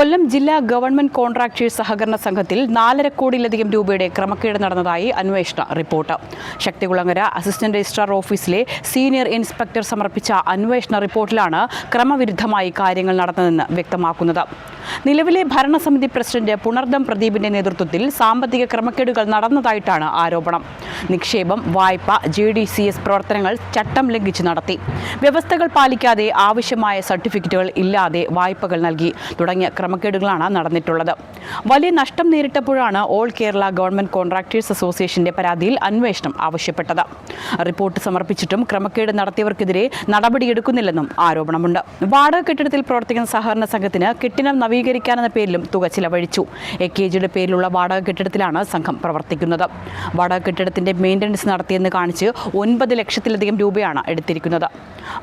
കൊല്ലം ജില്ലാ government contractors സഹകരണ സംഘത്തിൽ നാലര കോടിയിലധികം രൂപയുടെ ക്രമക്കേട് നടന്നതായി അന്വേഷണ റിപ്പോർട്ട്. ശക്തികുളങ്ങര അസിസ്റ്റന്റ് രജിസ്ട്രാർ ഓഫീസിലെ സീനിയർ ഇൻസ്പെക്ടർ സമർപ്പിച്ച അന്വേഷണ റിപ്പോർട്ടിലാണ് ക്രമവിരുദ്ധമായി കാര്യങ്ങൾ നടന്നതെന്ന് വ്യക്തമാക്കുന്നത്. നിലവിലെ ഭരണസമിതി പ്രസിഡന്റ് പുണർദം പ്രദീപിന്റെ നേതൃത്വത്തിൽ സാമ്പത്തിക ക്രമക്കേടുകൾ നടന്നതായിട്ടാണ് ആരോപണം. നിക്ഷേപം വായ്പ ജെ ഡി സി എസ് പ്രവർത്തനങ്ങൾ ചട്ടം ലംഘിച്ച് നടത്തി. വ്യവസ്ഥകൾ പാലിക്കാതെ ആവശ്യമായ സർട്ടിഫിക്കറ്റുകൾ ഇല്ലാതെ വായ്പകൾ നൽകി. തുടങ്ങിയ ക്രമക്കേടുകളാണ് നടന്നിട്ടുള്ളത്. വലിയ നഷ്ടം നേരിട്ടപ്പോഴാണ് ഓൾ കേരള ഗവൺമെന്റ് കോൺട്രാക്ടേഴ്സ് അസോസിയേഷന്റെ പരാതിയിൽ അന്വേഷണം ആവശ്യപ്പെട്ടത്. റിപ്പോർട്ട് സമർപ്പിച്ചിട്ടും ക്രമക്കേട് നടത്തിയവർക്കെതിരെ നടപടിയെടുക്കുന്നില്ലെന്നും ആരോപണമുണ്ട്. വാടക കെട്ടിടത്തിൽ പ്രവർത്തിക്കുന്ന സഹകരണ സംഘത്തിന് കെട്ടിടം നവീകരിക്കാനെന്ന പേരിലും തുക ചിലവഴിച്ചു. എ കെ ജിയുടെ പേരിലുള്ള വാടക കെട്ടിടത്തിലാണ് സംഘം പ്രവർത്തിക്കുന്നത്. വാടക കെട്ടിടത്തിന്റെ മെയിന്റനൻസ് നടത്തിയെന്ന് കാണിച്ച് ഒൻപത് ലക്ഷത്തിലധികം രൂപയാണ് എടുത്തിരിക്കുന്നത്.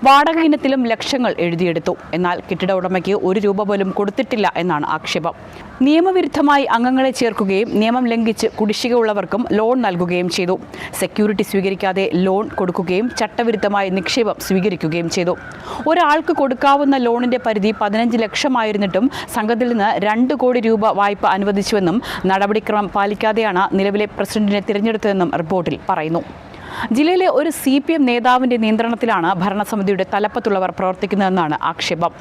വാടക ഇനത്തിലും ലക്ഷങ്ങൾ എഴുതിയെടുത്തു. എന്നാൽ കെട്ടിട ഉടമയ്ക്ക് ഒരു രൂപ പോലും കൊടുത്തിട്ടില്ല എന്നാണ് ആക്ഷേപം. നിയമവിരുദ്ധമായി അംഗങ്ങളെ ചേർക്കുകയും നിയമം ലംഘിച്ച് കുടിശ്ശിക ഉള്ളവർക്കും ലോൺ നൽകുകയും ചെയ്തു. സെക്യൂരിറ്റി സ്വീകരിക്കാതെ ലോൺ കൊടുക്കുകയും ചട്ടവിരുദ്ധമായി നിക്ഷേപം സ്വീകരിക്കുകയും ചെയ്തു. ഒരാൾക്ക് കൊടുക്കാവുന്ന ലോണിന്റെ പരിധി പതിനഞ്ച് ലക്ഷമായിരുന്നിട്ടും സംഘത്തിൽ നിന്ന് രണ്ട് കോടി രൂപ വായ്പ അനുവദിച്ചുവെന്നും നടപടിക്രമം പാലിക്കാതെയാണ് നിലവിലെ പ്രസിഡന്റിനെ തിരഞ്ഞെടുത്തതെന്നും റിപ്പോർട്ടിൽ പറയുന്നു. ജില്ലയിലെ ഒരു സി പി എം നേതാവിന്റെ നിയന്ത്രണത്തിലാണ് ഭരണസമിതിയുടെ തലപ്പത്തുള്ളവർ പ്രവർത്തിക്കുന്നതെന്നാണ് ആക്ഷേപം.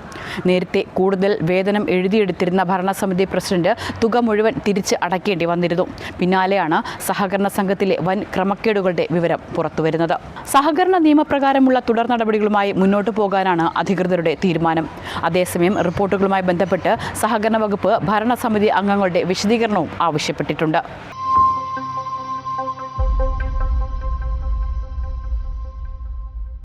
നേരത്തെ കൂടുതൽ വേതനം എഴുതിയെടുത്തിരുന്ന ഭരണസമിതി പ്രസിഡന്റ് തുക മുഴുവൻ തിരിച്ച് അടയ്ക്കേണ്ടി വന്നിരുന്നു. പിന്നാലെയാണ് സഹകരണ സംഘത്തിലെ വൻ ക്രമക്കേടുകളുടെ വിവരം പുറത്തുവരുന്നത്. സഹകരണ നിയമപ്രകാരമുള്ള തുടർ നടപടികളുമായി മുന്നോട്ടു പോകാനാണ് അധികൃതരുടെ തീരുമാനം. അതേസമയം റിപ്പോർട്ടുകളുമായി ബന്ധപ്പെട്ട് സഹകരണ വകുപ്പ് ഭരണസമിതി അംഗങ്ങളുടെ വിശദീകരണവും ആവശ്യപ്പെട്ടിട്ടുണ്ട്.